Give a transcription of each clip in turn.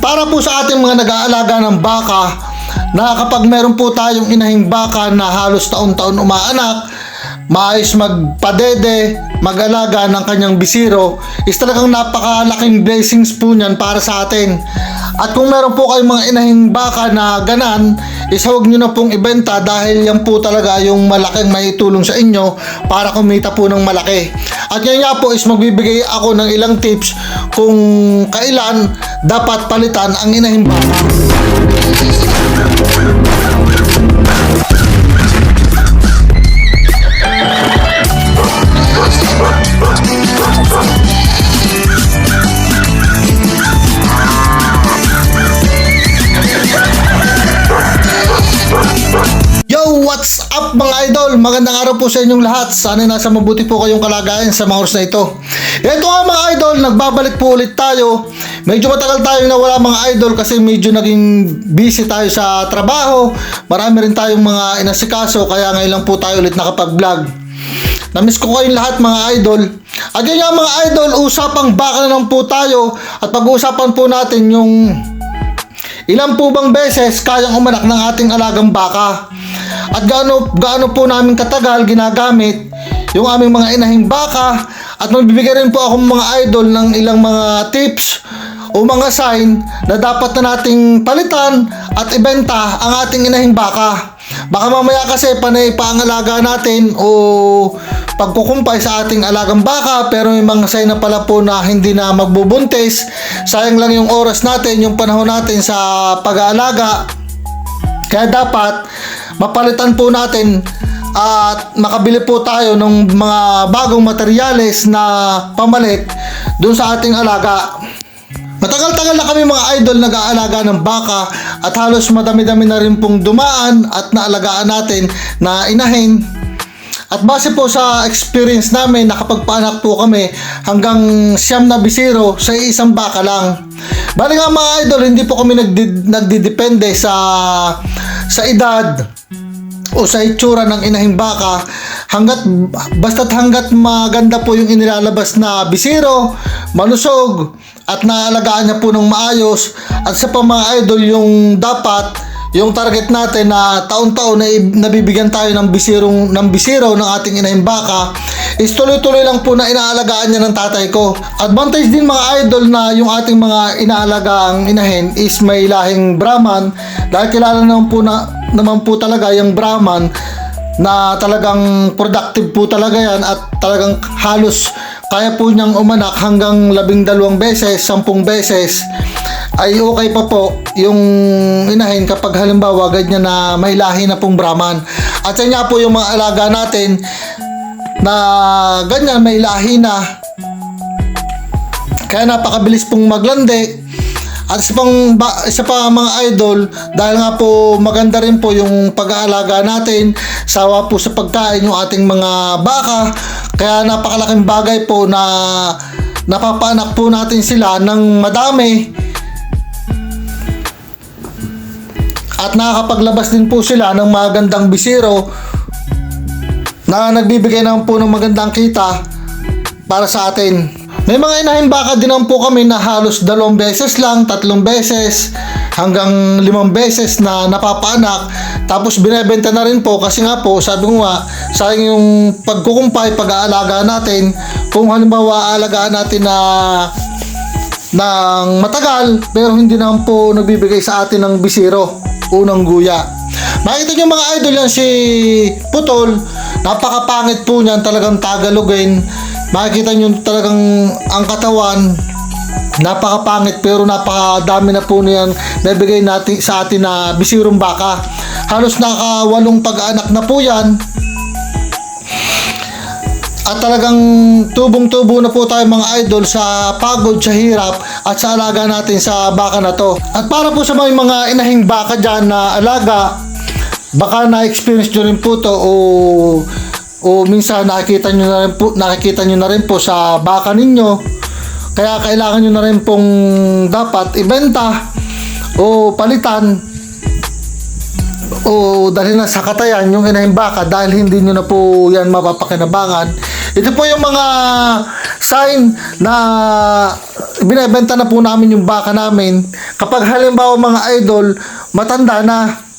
Para po sa ating mga nag-aalaga ng baka, na kapag meron po tayong inahing baka na halos taon-taon umaanak, maayos magpadede, mag-alaga ng kanyang bisiro, is talagang napakalaking blessings po niyan para sa atin. At kung meron po kayong mga inahing baka na ganan, is huwag nyo na pong ibenta dahil yan po talaga yung malaking may tulong sa inyo para kumita po ng malaki. At ngayon nga po is magbibigay ako ng ilang tips kung kailan dapat palitan ang inahing baka. Yo, what's up mga idol? Magandang araw po sa inyong lahat. Sana nasa mabuti po kayong kalagayan sa mga oras na ito. Ito nga mga idol, nagbabalik po ulit tayo. Medyo matagal tayong nawala mga idol kasi medyo naging busy tayo sa trabaho. Marami rin tayong mga inasikaso kaya ngayon lang po tayo ulit nakapag-vlog. Namiss ko kayong lahat mga idol. Yun nga mga idol, usapang baka na lang po tayo at pag-uusapan po natin yung Ilan po bang beses kayang umanak ng ating alagang baka? At gaano, gaano po namin katagal ginagamit yung aming mga inahing baka at magbibigay rin po akong mga idol ng ilang mga tips o mga sign na dapat na nating palitan at ibenta ang ating inahing baka. Baka mamaya kasi panay pa ang alaga natin o pagkukumpay sa ating alagang baka pero may mga sign na pala po na hindi na magbubuntis. Sayang lang yung oras natin, yung panahon natin sa pag-aalaga. Kaya dapat mapalitan po natin at makabili po tayo ng mga bagong materyales na pamalit dun sa ating alaga. Matagal-tagal na kami mga idol nag-aalaga ng baka at halos madami-dami na rin pong dumaan at naalagaan natin na inahin. At base po sa experience namin, nakapagpaanak po kami hanggang siyam na bisiro sa isang baka lang. Bali nga mga idol, hindi po kami nagdi- nagdidepende sa sa edad o sa itsura ng inahing baka hanggat basta't hanggat maganda po yung inilalabas na bisiro, malusog at naalagaan niya po ng maayos at sa pa mga idol yung dapat yung target natin na taon-taon na nabibigyan tayo ng bisirong ng bisiro ng ating inahing baka is tuloy-tuloy lang po na inaalagaan niya ng tatay ko. Advantage din mga idol na yung ating mga inaalagang inahin is may lahing Brahman dahil kilala naman po na naman po talaga yung Brahman na talagang productive po talaga yan at talagang halos kaya po niyang umanak hanggang labing dalawang beses, sampung beses ay okay pa po yung inahin kapag halimbawa ganyan na may lahi na pong Brahman. At yan nga po yung mga alaga natin na ganyan may lahi na. Kaya napakabilis pong maglandi at isa pang isa pa mga idol dahil nga po maganda rin po yung pag-aalaga natin sawa po sa pagkain yung ating mga baka. Kaya napakalaking bagay po na napapanak po natin sila ng madami at nakakapaglabas din po sila ng magandang bisiro na nagbibigay naman po ng magandang kita para sa atin. May mga inahin baka din po kami na halos dalawang beses lang, tatlong beses, hanggang limang beses na napapaanak. Tapos binebenta na rin po kasi nga po, sabi ko nga, sayang yung pagkukumpay, pag-aalaga natin. Kung halimbawa aalagaan natin na ng matagal pero hindi naman po nagbibigay sa atin ng bisiro unang guya. Makita nyo mga idol yan si Putol. Napakapangit po niyan talagang tagalogin. Makikita nyo talagang ang katawan napakapangit pero napakadami na po niyan nabigay natin sa atin na bisirong baka. Halos nakawalong pag-anak na po yan at talagang tubong-tubo na po tayo mga idol sa pagod, sa hirap at sa alaga natin sa baka na to. At para po sa mga, mga inahing baka dyan na alaga, baka na-experience nyo rin po to o o minsan nakikita nyo na rin po, nakikita nyo na rin po sa baka ninyo. Kaya kailangan nyo na rin pong dapat ibenta o palitan o dahil na sa katayan yung inahing baka dahil hindi nyo na po yan mapapakinabangan ito po yung mga sign na binebenta na po namin yung baka namin kapag halimbawa mga idol matanda na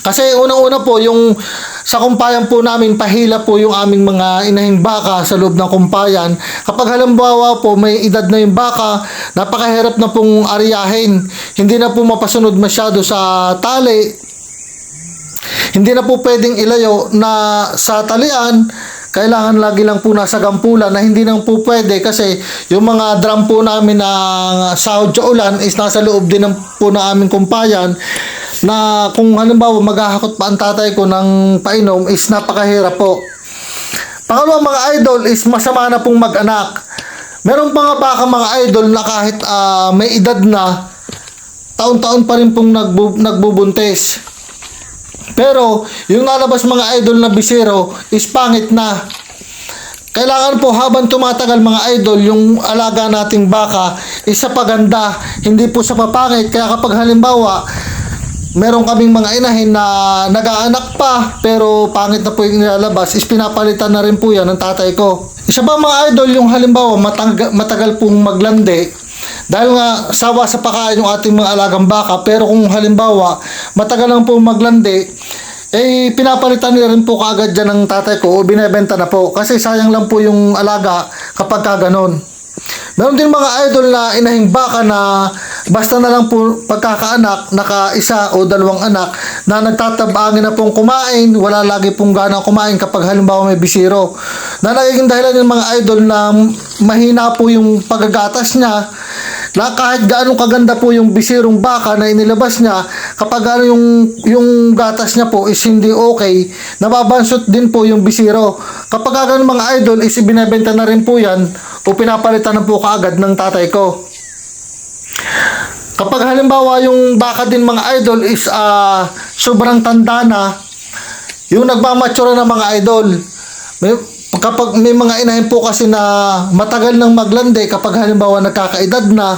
kasi unang-una po yung sa kumpayan po namin pahila po yung aming mga inahing baka sa loob ng kumpayan. Kapag halimbawa po may edad na yung baka, napakahirap na pong ariyahin. Hindi na po mapasunod masyado sa tali. Hindi na po pwedeng ilayo na sa talian. Kailangan lagi lang po nasa gampulan na hindi nang po pwede kasi yung mga drum po namin na sahod sa ulan is nasa loob din ng po na aming kumpayan na kung halimbawa maghahakot pa ang tatay ko ng painom is napakahirap po. Pangalawa mga idol is masama na pong mag-anak. Meron pa nga baka mga idol na kahit ah, may edad na, taon-taon pa rin pong nagbu- nagbubuntis. Pero yung lalabas mga idol na bisero is pangit na. Kailangan po habang tumatagal mga idol yung alaga nating baka is sa paganda, hindi po sa papangit. Kaya kapag halimbawa meron kaming mga inahin na nag-aanak pa pero pangit na po yung nilalabas is pinapalitan na rin po yan ng tatay ko. Isa pa mga idol yung halimbawa matang- matagal pong maglandi dahil nga sawa sa pakain yung ating mga alagang baka pero kung halimbawa matagal lang po maglandi eh pinapalitan na rin po kaagad dyan ng tatay ko o binebenta na po kasi sayang lang po yung alaga kapag ka. Meron din mga idol na inahing baka na basta na lang po pagkakaanak, naka isa o dalawang anak na nagtatabangin na pong kumain, wala lagi pong ganang kumain kapag halimbawa may bisiro. Na nagiging dahilan ng mga idol na mahina po yung pagagatas niya, na kahit gaano kaganda po yung bisirong baka na inilabas niya, kapag ano yung, yung gatas niya po is hindi okay, nababansot din po yung bisiro. Kapag ganun mga idol is ibinebenta na rin po yan o pinapalitan na po kaagad ng tatay ko. Kapag halimbawa yung baka din mga idol is ah, sobrang tanda na, yung nagmamature ng mga idol, may, kapag may mga inahin po kasi na matagal nang maglande, kapag halimbawa nagkakaedad na,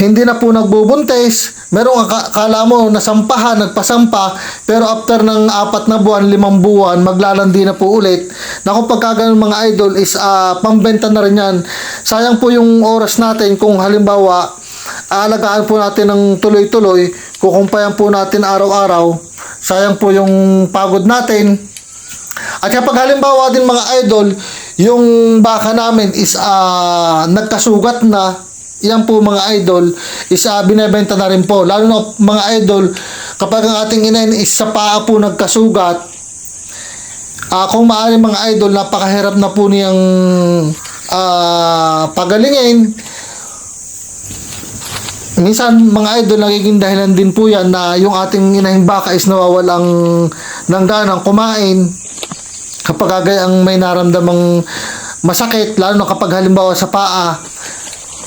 hindi na po nagbubuntis, merong aka- akala mo nasampahan, nagpasampa, pero after ng apat na buwan, limang buwan, maglalandi na po ulit. Naku, pagka ganun mga idol is ah, pambenta na rin yan. Sayang po yung oras natin kung halimbawa, aalagaan po natin ng tuloy-tuloy, kukumpayan po natin araw-araw, sayang po yung pagod natin. At kapag halimbawa din mga idol, yung baka namin is ah, nagkasugat na, yan po mga idol, is ah, binebenta na rin po. Lalo na mga idol, kapag ang ating inahin is sa paa po nagkasugat, ah kung maaari mga idol, napakahirap na po niyang ah, pagalingin. Minsan mga idol, nagiging dahilan din po yan na yung ating inahing baka is nawawalang ng ganang kumain. Kapag ang may naramdamang masakit, lalo na kapag halimbawa sa paa,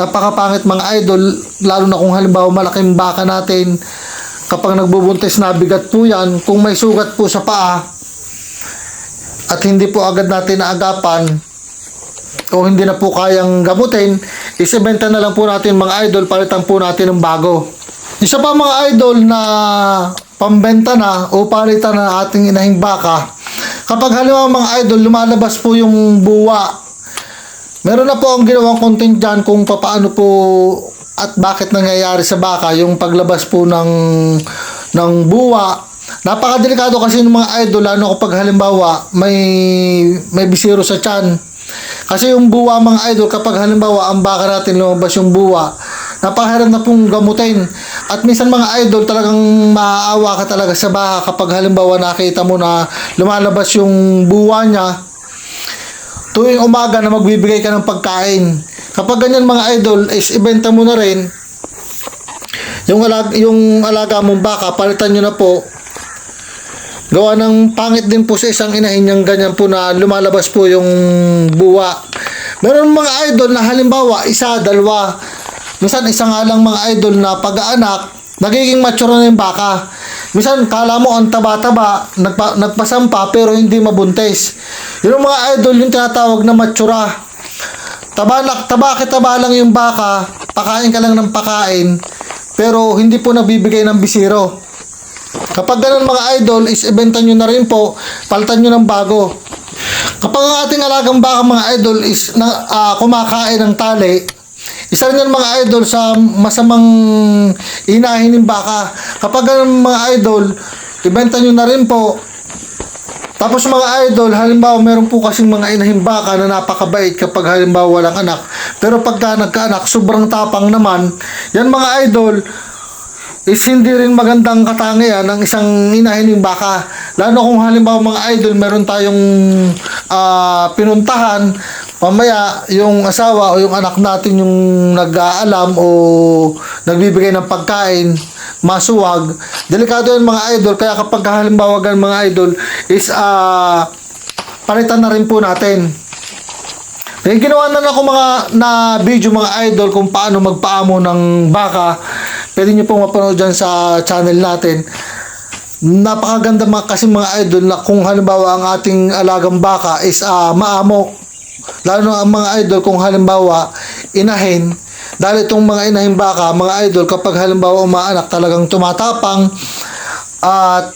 napakapangit mga idol, lalo na kung halimbawa malaking baka natin, kapag nagbubuntis na bigat po yan, kung may sugat po sa paa, at hindi po agad natin naagapan, o hindi na po kayang gamutin, isibenta na lang po natin mga idol, palitan po natin ng bago. Isa pa mga idol na pambenta na o palitan na ating inahing baka, kapag halimbawa mga idol, lumalabas po yung buwa, meron na po ang ginawang content dyan kung papaano po at bakit nangyayari sa baka yung paglabas po ng ng buwa. Napakadelikado kasi ng mga idol ano kapag halimbawa may may bisiro sa tiyan. Kasi yung buwa mga idol kapag halimbawa ang baka natin lumabas yung buwa, napakahirap na pong gamutin. At minsan mga idol talagang maaawa ka talaga sa baka kapag halimbawa nakita mo na lumalabas yung buwa niya, tuwing umaga na magbibigay ka ng pagkain. Kapag ganyan mga idol, is ibenta mo na rin yung alag yung alaga mong baka, palitan nyo na po. Gawa ng pangit din po sa isang inahin niyang ganyan po na lumalabas po yung buwa. Meron mga idol na halimbawa, isa, dalawa. Minsan isa nga lang mga idol na pag-aanak, nagiging mature na yung baka. Minsan kala mo ang taba-taba, nagpa, nagpasampa pero hindi mabuntis. Yung mga idol yung tinatawag na matura. Taba, na- taba lang yung baka, pakain ka lang ng pakain, pero hindi po nabibigay ng bisiro. Kapag ganun mga idol, is ibenta nyo na rin po, palitan nyo ng bago. Kapag ang ating alagang baka mga idol is na, ah, kumakain ng tali, isa rin yan mga idol sa masamang inahin ng baka. Kapag ganun mga idol, ibenta nyo na rin po. Tapos mga idol, halimbawa meron po kasing mga inahing baka na napakabait kapag halimbawa walang anak. Pero pagka nagkaanak, sobrang tapang naman. Yan mga idol, is hindi rin magandang katangian ng isang inahin ng baka. Lalo kung halimbawa mga idol, meron tayong ah, pinuntahan, mamaya yung asawa o yung anak natin yung nag-aalam o nagbibigay ng pagkain, masuwag. Delikado yan mga idol, kaya kapag halimbawa gan mga idol is ah palitan na rin po natin. May ginawa na ako mga na video mga idol kung paano magpaamo ng baka. Pwede nyo pong mapanood dyan sa channel natin. Napakaganda mga kasi mga idol na kung halimbawa ang ating alagang baka is ah, maamok. Lalo na ang mga idol kung halimbawa inahin. Dahil itong mga inahin baka, mga idol kapag halimbawa umaanak talagang tumatapang at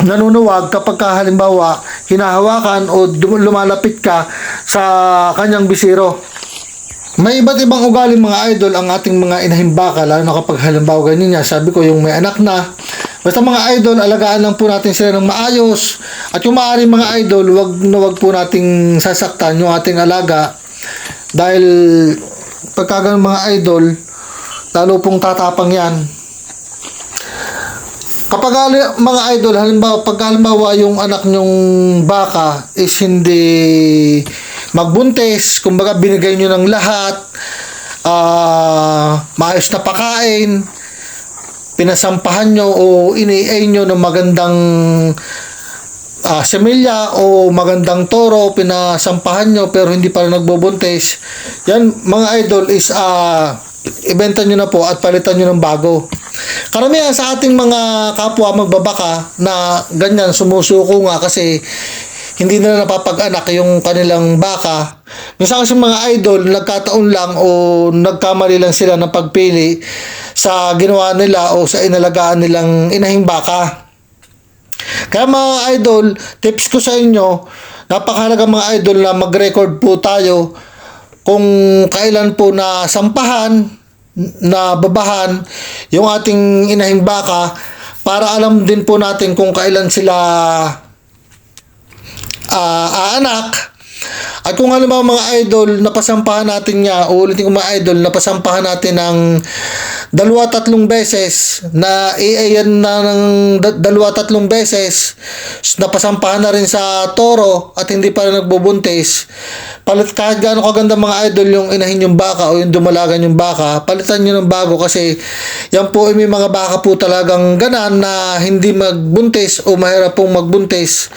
nanunuwag kapag ka halimbawa hinahawakan o lumalapit ka sa kanyang bisiro. May iba't ibang ugali mga idol ang ating mga inahimbaka lalo na kapag halimbawa ganyan niya. Sabi ko yung may anak na. Basta mga idol, alagaan lang po natin sila ng maayos. At yung maaari mga idol, wag na wag po nating sasaktan yung ating alaga. Dahil pagka ganun mga idol, lalo pong tatapang yan. Kapag mga idol, halimbawa, pag halimbawa yung anak nyong baka is hindi magbuntis, kumbaga binigay nyo ng lahat, ah maayos na pakain, pinasampahan nyo o iniay nyo ng magandang ah semilya o magandang toro, pinasampahan nyo pero hindi pa rin nagbubuntis, yan mga idol is ah ibenta nyo na po at palitan nyo ng bago. Karamihan sa ating mga kapwa magbabaka na ganyan sumusuko nga kasi hindi nila napapag-anak yung kanilang baka. Minsan kasi mga idol, nagkataon lang o nagkamali lang sila ng pagpili sa ginawa nila o sa inalagaan nilang inahing baka. Kaya mga idol, tips ko sa inyo, napakahalaga mga idol na mag-record po tayo kung kailan po na sampahan, na babahan yung ating inahing baka para alam din po natin kung kailan sila ah aanak. At kung halimbawa mga idol, napasampahan natin nga, uulitin ko mga idol, napasampahan natin ng dalawa tatlong beses, na iayan na ng da- dalawa tatlong beses, napasampahan na rin sa toro at hindi pa rin nagbubuntis. Palit kahit gaano kaganda mga idol yung inahin yung baka o yung dumalagan yung baka, palitan nyo ng bago kasi yan po ay may mga baka po talagang ganan na hindi magbuntis o mahirap pong magbuntis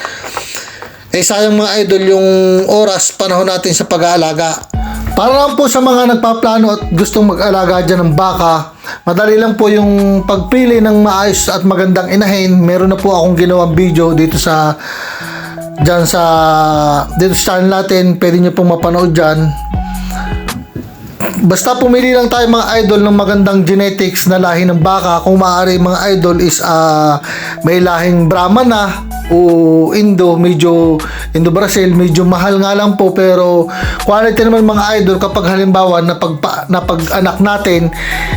eh sayang mga idol yung oras panahon natin sa pag-aalaga. Para lang po sa mga nagpaplano at gustong mag-alaga dyan ng baka, madali lang po yung pagpili ng maayos at magandang inahin. Meron na po akong ginawang video dito sa dyan sa dito sa channel natin. Pwede nyo pong mapanood dyan. Basta pumili lang tayo mga idol ng magandang genetics na lahi ng baka. Kung maaari mga idol is ah, may lahing Brahman na o Indo, medyo Indo Brazil, medyo mahal nga lang po pero quality naman mga idol kapag halimbawa na pag na pag-anak natin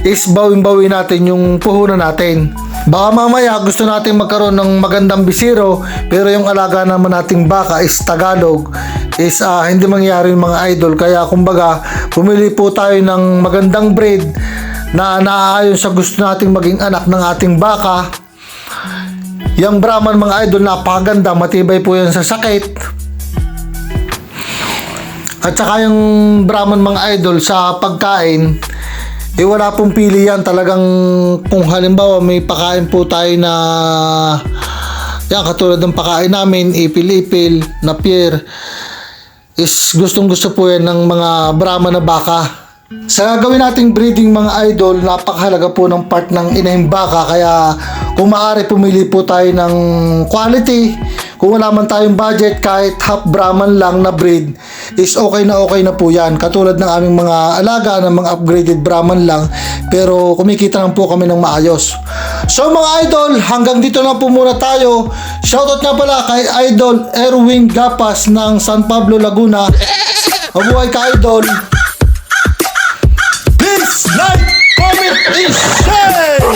is bawin-bawi natin yung puhunan natin. Baka mamaya gusto natin magkaroon ng magandang bisiro pero yung alaga naman nating baka is Tagalog is ah, hindi mangyari yung mga idol kaya kumbaga pumili po tayo ng magandang breed na naaayon sa gusto nating maging anak ng ating baka yung Brahman mga idol napakaganda. Matibay po yan sa sakit. At saka yung Brahman mga idol sa pagkain eh wala pong pili yan. Talagang kung halimbawa may pakain po tayo na yan katulad ng pakain namin ipil-ipil na pier is gustong gusto po yan ng mga Brahman na baka sa gagawin nating breeding mga idol, napakahalaga po ng part ng inahing baka kaya kung maaari pumili po tayo ng quality, kung wala man tayong budget kahit half Brahman lang na breed is okay na okay na po yan. Katulad ng aming mga alaga ng mga upgraded Brahman lang pero kumikita lang po kami ng maayos. So mga idol, hanggang dito na po muna tayo. Shoutout nga pala kay Idol Erwin Gapas ng San Pablo, Laguna. Mabuhay ka idol. It's life for me is saved.